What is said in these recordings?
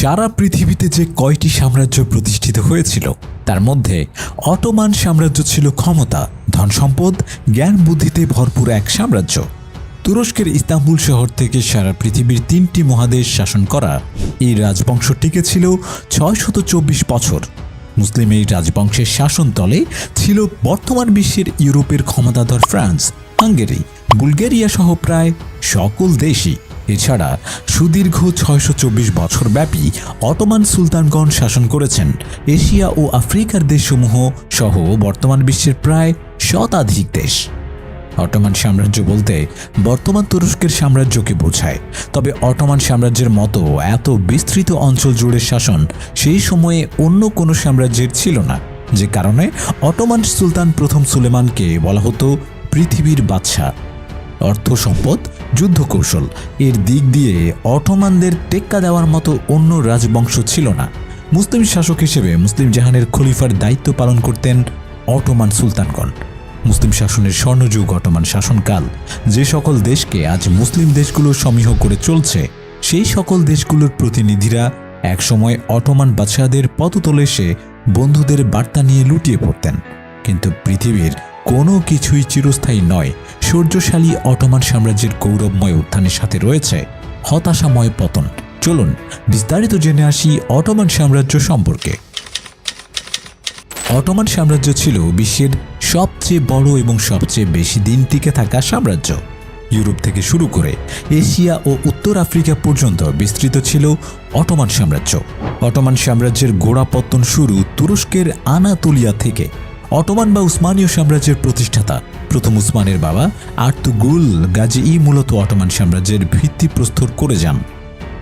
সারা পৃথিবীতে যে কয়টি সাম্রাজ্য প্রতিষ্ঠিত হয়েছিল, তার মধ্যে অটোমান সাম্রাজ্য ছিল ক্ষমতা, ধন সম্পদ, জ্ঞান বুদ্ধিতে ভরপুর এক সাম্রাজ্য। তুরস্কের ইস্তাম্বুল শহর থেকে সারা পৃথিবীর তিনটি মহাদেশ শাসন করা এই রাজবংশ টিকেছিল ছয়শত চব্বিশ বছর। মুসলিম এই রাজবংশের শাসনতলে ছিল বর্তমান বিশ্বের ইউরোপের ক্ষমতাধর ফ্রান্স, হাঙ্গেরি বুলগেরিয়া সহ প্রায় সকল দেশই। এছাড়া সুদীর্ঘ ছয়শো চব্বিশ বছর ব্যাপী অটোমান সুলতানগণ শাসন করেছেন। এশিয়া ও আফ্রিকার দেশসমূহ সহ বর্তমান বিশ্বের প্রায় শতাধিক দেশ। অটোমান সাম্রাজ্য বলতে বর্তমান তুরস্কের সাম্রাজ্যকে বোঝায়। তবে অটোমান সাম্রাজ্যের মতো এত বিস্তৃত অঞ্চল জুড়ে শাসন সেই সময়ে অন্য কোনো সাম্রাজ্যের ছিল না। যে কারণে অটোমান সুলতান প্রথম সুলেমানকে বলা হতো পৃথিবীর বাদশাহ। অর্থ সম্পদ যুদ্ধ কৌশল এর দিক দিয়ে অটোমানদের টেক্কা দেওয়ার মতো অন্য রাজবংশ ছিল না। মুসলিম শাসক হিসেবে মুসলিম জাহানের খলিফার দায়িত্ব পালন করতেন অটোমান সুলতানগণ। মুসলিম শাসনের স্বর্ণযুগ অটোমান শাসনকাল। যে সকল দেশকে আজ মুসলিম দেশগুলো সমীহ করে চলছে, সেই সকল দেশগুলোর প্রতিনিধিরা একসময় অটোমান বাদশাহদের পদতলে এসে বন্ধুদের বার্তা নিয়ে লুটিয়ে পড়তেন। কিন্তু পৃথিবীর কোনো কিছুই চিরস্থায়ী নয়। সূর্যশালী অটোমান সাম্রাজ্যের গৌরবময় উত্থানের সাথে রয়েছে হতাশাময় পতন। চলুন বিস্তারিত জেনে আসি অটোমান সাম্রাজ্য সম্পর্কে। অটোমান সাম্রাজ্য ছিল বিশ্বের সবচেয়ে বড় এবং সবচেয়ে বেশি দিন টিকে থাকা সাম্রাজ্য। ইউরোপ থেকে শুরু করে এশিয়া ও উত্তর আফ্রিকা পর্যন্ত বিস্তৃত ছিল অটোমান সাম্রাজ্য। অটোমান সাম্রাজ্যের গোড়াপত্তন শুরু তুরস্কের আনাতোলিয়া থেকে। অটোমান বা উসমানীয় সাম্রাজ্যের প্রতিষ্ঠাতা। প্রথম উসমানের বাবা আর্তুগুল গাজী ই মূলত অটোমান সাম্রাজ্যের ভিত্তি প্রস্তর করে যান।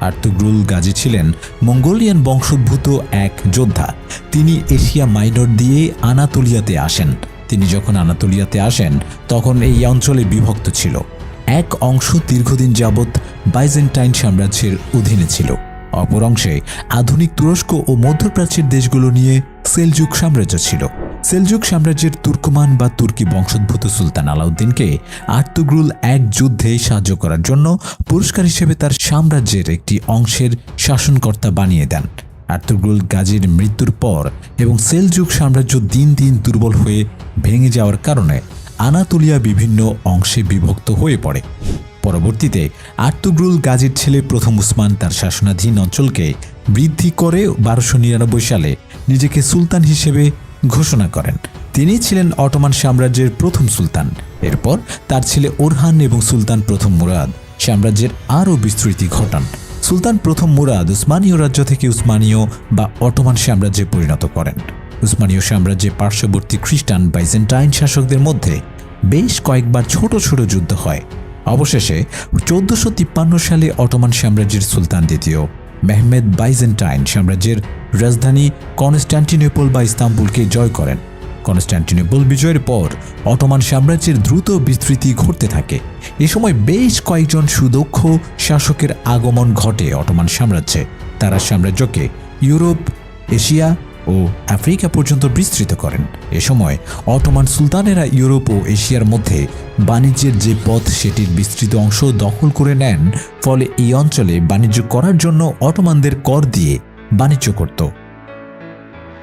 আর্তুগ্রুল গাজী ছিলেন মঙ্গোলিয়ান বংশোদ্ভূত এক যোদ্ধা। তিনি এশিয়া মাইনর দিয়ে আনাতোলিয়াতে আসেন। তিনি যখন আনাতোলিয়াতে আসেন, তখন এই অঞ্চলে বিভক্ত ছিল। এক অংশ দীর্ঘদিন যাবৎ বাইজেন্টাইন সাম্রাজ্যের অধীনে ছিল। অপর অংশে আধুনিক তুরস্ক ও মধ্যপ্রাচ্যের দেশগুলো নিয়ে সেলজুক সাম্রাজ্য ছিল। সেলজুক সাম্রাজ্যের তুর্কমান বা তুর্কি বংশোদ্ভূত সুলতান আলাউদ্দিনকে আর্তুগ্রুল এক যুদ্ধে সাহায্য করার জন্য পুরস্কার হিসেবে তার সাম্রাজ্যের একটি অংশের শাসনকর্তা বানিয়ে দেন। আর্তুগ্রুল গাজীর মৃত্যুর পর এবং সেলজুক সাম্রাজ্য দিন দিন দুর্বল হয়ে ভেঙে যাওয়ার কারণে আনাতোলিয়া বিভিন্ন অংশে বিভক্ত হয়ে পড়ে। পরবর্তীতে আর্তুগ্রুল গাজীর ছেলে প্রথম উসমান তার শাসনাধীন অঞ্চলকে বৃদ্ধি করে বারোশো নিরানব্বই সালে নিজেকে সুলতান হিসেবে ঘোষণা করেন। তিনি ছিলেন অটোমান সাম্রাজ্যের প্রথম সুলতান। এরপর তার ছেলে ওরহান এবং সুলতান প্রথম মুরাদ। সাম্রাজ্যের আরও বিস্তৃতি ঘটান। সুলতান প্রথম মুরাদ উসমানীয় রাজ্য থেকে উসমানীয় বা অটোমান সাম্রাজ্যে পরিণত করেন। উসমানীয় সাম্রাজ্যে পার্শ্ববর্তী খ্রিস্টান বাইজেন্টাইন শাসকদের মধ্যে বেশ কয়েকবার ছোট ছোট যুদ্ধ হয়। অবশেষে চোদ্দশো সালে অটোমান সাম্রাজ্যের সুলতান দ্বিতীয়। মেহমেদ বাইজেন্টাইন সাম্রাজ্যের রাজধানী কনস্ট্যান্টিনোপল বা ইস্তাম্বুলকে জয় করেন। কনস্ট্যান্টিনোপল বিজয়ের পর অটোমান সাম্রাজ্যের দ্রুত বিস্তৃতি ঘটতে থাকে। এ সময় বেশ কয়েকজন সুদক্ষ শাসকের আগমন ঘটে অটোমান সাম্রাজ্যে। তারা সাম্রাজ্যকে ইউরোপ, এশিয়া ও আফ্রিকা পর্যন্ত বিস্তৃত করেন। এ সময় অটোমান সুলতানেরা ইউরোপ ও এশিয়ার মধ্যে বাণিজ্যের যে পথ সেটির বিস্তৃত অংশ দখল করে নেন, ফলে এই অঞ্চলে বাণিজ্য করার জন্য অটোমানদের কর দিয়ে বাণিজ্য করত।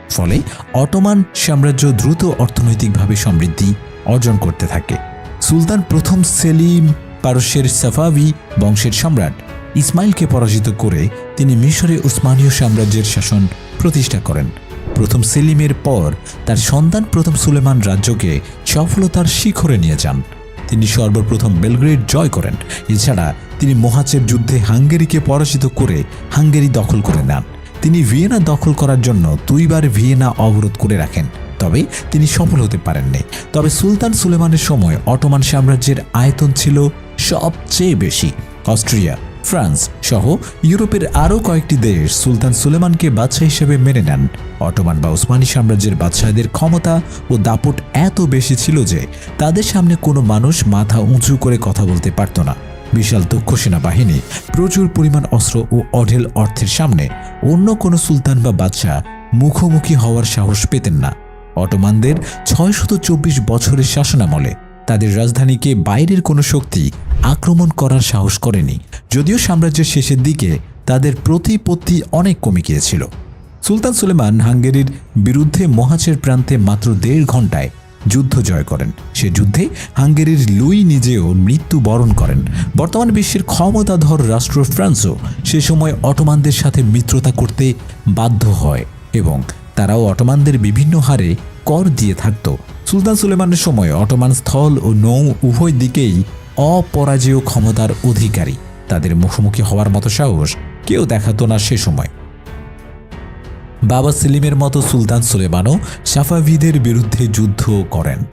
ফলে অটোমান সাম্রাজ্য দ্রুত অর্থনৈতিকভাবে সমৃদ্ধি অর্জন করতে থাকে। সুলতান প্রথম সেলিম পারস্যের সাফাভি বংশের সম্রাট ইসমাইলকে পরাজিত করে তিনি মিশরে উসমানীয় সাম্রাজ্যের শাসন প্রতিষ্ঠা করেন। প্রথম সেলিমের পর তার সন্তান প্রথম সুলেমান রাজ্যকে সফলতার শিখরে নিয়ে যান। তিনি সর্বপ্রথম বেলগ্রেড জয় করেন। এছাড়া তিনি মহাচের যুদ্ধে হাঙ্গেরিকে পরাজিত করে হাঙ্গেরি দখল করে নেন। তিনি ভিয়েনা দখল করার জন্য দুইবার ভিয়েনা অবরোধ করে রাখেন। তবে তিনি সফল হতে পারেননি। তবে সুলতান সুলেমানের সময় অটোমান সাম্রাজ্যের আয়তন ছিল সবচেয়ে বেশি। অস্ট্রিয়া ফ্রান্স সহ ইউরোপের আরও কয়েকটি দেশ সুলতান সুলেমানকে বাদশাহ হিসেবে মেনে নেন। অটোমান বা ওসমানী সাম্রাজ্যের বাদশাহদের ক্ষমতা ও দাপট এত বেশি ছিল যে তাদের সামনে কোনো মানুষ মাথা উঁচু করে কথা বলতে পারত না। বিশাল দক্ষ সেনাবাহিনী প্রচুর পরিমাণ অস্ত্র ও অঢেল অর্থের সামনে অন্য কোনো সুলতান বা বাদশাহ মুখোমুখি হওয়ার সাহস পেতেন না। অটোমানদের ছয়শত চব্বিশ বছরের শাসনামলে তাদের রাজধানীকে বাইরের কোনো শক্তি আক্রমণ করার সাহস করেনি। যদিও সাম্রাজ্যের শেষের দিকে তাদের প্রতিপত্তি অনেক কমে গিয়েছিল। সুলতান সুলেমান হাঙ্গেরির বিরুদ্ধে মহাচের প্রান্তে মাত্র দেড় ঘন্টায় যুদ্ধ জয় করেন। সে যুদ্ধে হাঙ্গেরির লুই নিজেও মৃত্যু বরণ করেন। বর্তমান বিশ্বের ক্ষমতাধর রাষ্ট্র ফ্রান্সও সে সময় অটোমানদের সাথে মিত্রতা করতে বাধ্য হয় এবং তারাও অটোমানদের বিভিন্ন হারে কর দিয়ে থাকত। সুলতান সুলেমানের সময় অটোমান স্থল ও নৌ উভয় দিকেই অপরাজেয় ক্ষমতার অধিকারী। তাদের মুখোমুখি হওয়ার মতো সাহস কেউ দেখাতো না সে সময়। বাবা সেলিমের মতো সুলতান সুলেমানও সাফাভিদের বিরুদ্ধে যুদ্ধ করেন।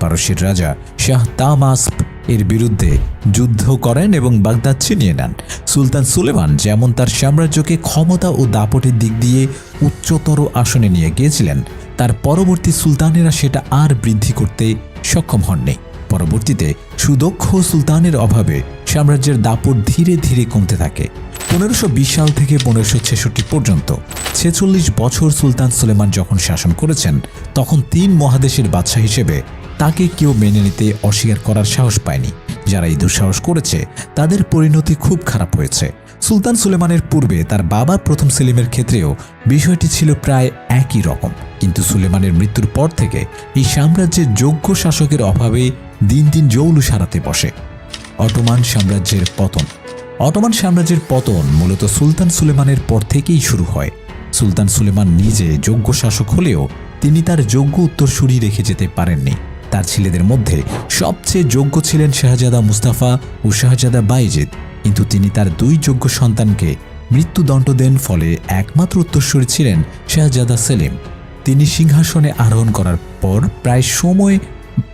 পারস্যের রাজা শাহ তামাসপ এর বিরুদ্ধে যুদ্ধ করেন এবং বাগদাদ ছিনিয়ে নেন। সুলতান সুলেমান যেমন তার সাম্রাজ্যকে ক্ষমতা ও দাপটের দিক দিয়ে উচ্চতর আসনে নিয়ে গিয়েছিলেন, তার পরবর্তী সুলতানেরা সেটা আর বৃদ্ধি করতে সক্ষম হননি। পরবর্তীতে সুদক্ষ সুলতানের অভাবে সাম্রাজ্যের দাপট ধীরে ধীরে কমতে থাকে। পনেরোশো সাল থেকে পনেরোশো ছেষট্টি পর্যন্ত ছেচল্লিশ বছর সুলতান সুলেমান যখন শাসন করেছেন, তখন তিন মহাদেশের বাদশাহ হিসেবে তাকে কেউ মেনে নিতে অস্বীকার করার সাহস পায়নি। যারা এই দুঃসাহস করেছে, তাদের পরিণতি খুব খারাপ হয়েছে। সুলতান সুলেমানের পূর্বে তার বাবা প্রথম সেলিমের ক্ষেত্রেও বিষয়টি ছিল প্রায় একই রকম। কিন্তু সুলেমানের মৃত্যুর পর থেকে এই সাম্রাজ্যের যোগ্য শাসকের অভাবে দিন দিন জৌলু সারাতে বসে। অটোমান সাম্রাজ্যের পতন। অটোমান সাম্রাজ্যের পতন মূলত সুলতান সুলেমানের পর থেকেই শুরু হয়। সুলতান সুলেমান নিজে যোগ্য শাসক হলেও তিনি তার যোগ্য উত্তরসূরি রেখে যেতে পারেননি। তার ছেলেদের মধ্যে সবচেয়ে যোগ্য ছিলেন শাহজাদা মুস্তাফা ও শাহজাদা বাইজিদ। কিন্তু তিনি তার দুই যোগ্য সন্তানকে মৃত্যুদণ্ড দেন ফলে একমাত্র উত্তরসূরি ছিলেন শাহজাদা সেলিম। তিনি সিংহাসনে আরোহণ করার পর প্রায় সময়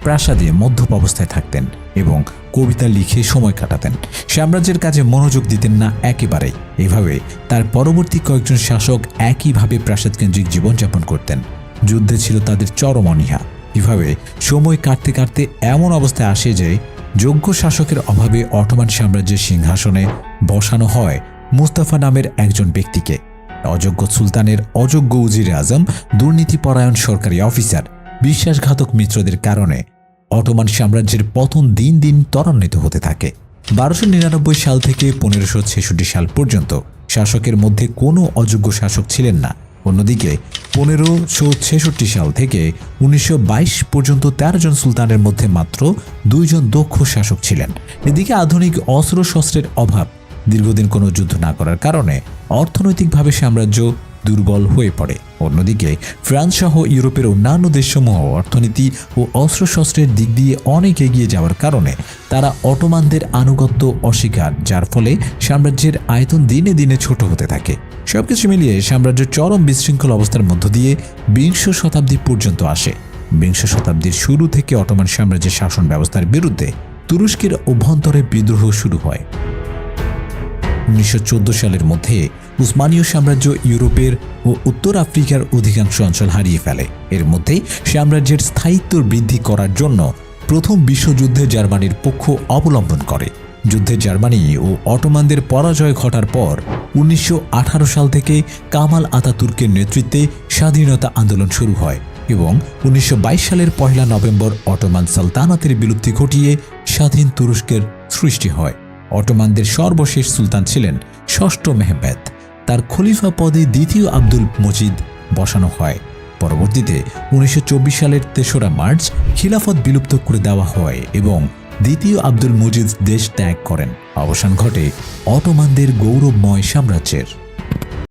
প্রাসাদে মধ্যপ অবস্থায় থাকতেন এবং কবিতা লিখে সময় কাটাতেন। সাম্রাজ্যের কাজে মনোযোগ দিতেন না একেবারেই। এভাবে তার পরবর্তী কয়েকজন শাসক একইভাবে প্রাসাদকেন্দ্রিক জীবনযাপন করতেন। যুদ্ধে ছিল তাদের চরম অনীহা। এভাবে সময় কাটতে কাটতে এমন অবস্থায় আসে যে, যোগ্য শাসকের অভাবে অটোমান সাম্রাজ্যের সিংহাসনে বসানো হয় মুস্তাফা নামের একজন ব্যক্তিকে। অযোগ্য সুলতানের অযোগ্য উজিরে আজম দুর্নীতিপরায়ণ সরকারি অফিসার বিশ্বাসঘাতক মিত্রদের কারণে অটোমান সাম্রাজ্যের পতন দিন দিন ত্বরান্বিত হতে থাকে। বারোশো নিরানব্বই সাল থেকে পনেরোশো ছেষট্টি সাল পর্যন্ত শাসকের মধ্যে কোনো অযোগ্য শাসক ছিলেন না। অন্যদিকে, পনেরোশো ছেষট্টি সাল থেকে উনিশশো বাইশ পর্যন্ত তেরো জন সুলতানের মধ্যে মাত্র দুইজন দক্ষ শাসক ছিলেন। এদিকে আধুনিক অস্ত্র শস্ত্রের অভাব দীর্ঘদিন কোনো যুদ্ধ না করার কারণে অর্থনৈতিকভাবে সাম্রাজ্য দুর্বল হয়ে পড়ে। অন্যদিকে, ফ্রান্স সহ ইউরোপের অন্যান্য দেশসমূহ অর্থনীতি ও অস্ত্রশস্ত্রের দিক দিয়ে অনেক এগিয়ে যাওয়ার কারণে তারা অটোমানদের আনুগত্য অস্বীকার, যার ফলে সাম্রাজ্যের আয়তন দিনে দিনে ছোট হতে থাকে। সবকিছু মিলিয়ে সাম্রাজ্য চরম বিশৃঙ্খল অবস্থার মধ্য দিয়ে বিংশ শতাব্দী পর্যন্ত আসে। বিংশ শতাব্দীর শুরু থেকে অটোমান সাম্রাজ্যের শাসন ব্যবস্থার বিরুদ্ধে তুরস্কের অভ্যন্তরে বিদ্রোহ শুরু হয়। উনিশশো চোদ্দ সালের মধ্যে উসমানীয় সাম্রাজ্য ইউরোপের ও উত্তর আফ্রিকার অধিকাংশ অঞ্চল হারিয়ে ফেলে। এর মধ্যে সাম্রাজ্যের স্থায়িত্ব বৃদ্ধি করার জন্য প্রথম বিশ্বযুদ্ধে জার্মানির পক্ষ অবলম্বন করে। যুদ্ধে জার্মানি ও অটোমানদের পরাজয় ঘটার পর উনিশশো আঠারো সাল থেকে কামাল আতাতুর্কের নেতৃত্বে স্বাধীনতা আন্দোলন শুরু হয় এবং উনিশশো বাইশ সালের পয়লা নভেম্বর অটোমান সালতানাতের বিলুপ্তি ঘটিয়ে স্বাধীন তুরস্কের সৃষ্টি হয়। অটোমানদের সর্বশেষ সুলতান ছিলেন ষষ্ঠ মেহমেদ তার খলিফা পদে দ্বিতীয় আব্দুল মজিদ বসানো হয়। পরবর্তীতে উনিশশো চব্বিশ সালের তেসরা মার্চ খিলাফত বিলুপ্ত করে দেওয়া হয় এবং দ্বিতীয় আব্দুল মজিদ দেশ ত্যাগ করেন। অবসান ঘটে অটোমানদের গৌরবময় সাম্রাজ্যের।